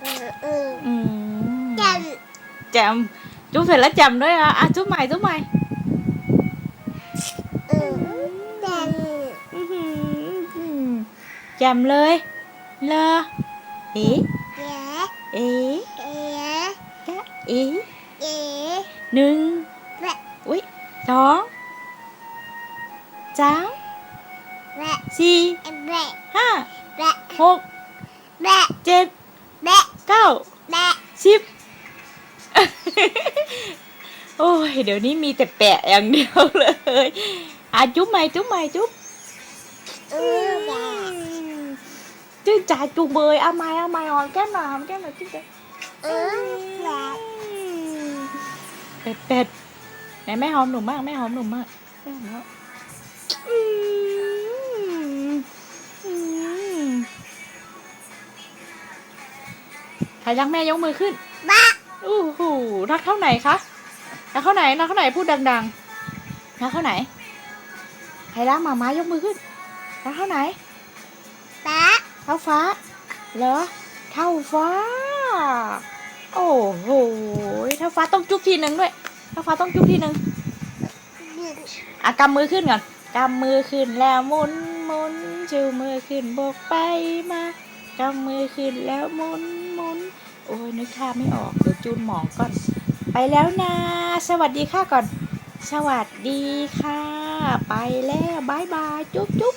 เออเอออืมจแจมจุ๊บเสร็จแล้วแจมด้วยอะอะจุ๊บใหม่จุ๊ บใหม่ำเออจอื้อหือแจมเลยเลอเอ๊ะำเอ๋เอ๊ะเอ๋จ๊ะเอ๊ะเอ๋หนึ่งแวะอุ้ยสองสามแวะสี่แวะห้าแวะหกแวะเจ็ดแวะเก้าแวะสิบโอ้ย เดี๋ยวนี้มีแต่แปะอย่างเดียวเลยอะจุ๊บใหม่จุ๊บใหม่จุ๊บเออแวะจื้อจ่าจุ๊บเบยเอาไม้เอาไม้หอมแก้มหน่อยหอมแก้มหน่อยจื้อจ่าเออแวะเป็ดเป็ดไหนแม่หอมหนุ่มมากแม่หอมหนุ่มมากแม่หอมมาก รรักแม่ยกมือขึ้นบ้าอู้หูรักเท่าไหนคะรักเท่าไหนรักเท่าไหนพูดดังๆรักเท่าไหนใครรักหมาม้ายกมือขึ้นรักเท่าไหนบ้าเท่าฟ้าเหรอเท่าฟ้า โอ้โหเท่าฟ้าต้องจุ๊บทีหนึ่งด้วยเท่าฟ้าต้องจุ๊บทีหนึ่งอะกำมือขึ้นก่อนกำมือขึ้นแล้วหมุนหมุนชูมือขึ้นโบกไปมา กำมือขึ้นแล้วหมุนหมุนโอ้ยนึกท่าไม่ออกเดี๋ยวจูนหมองก่อน ไปแล้วนะ สวัสดีค่ะก่อน สวัสดีค่ะ ไปแล้วบายบายจุ๊บจุ๊บ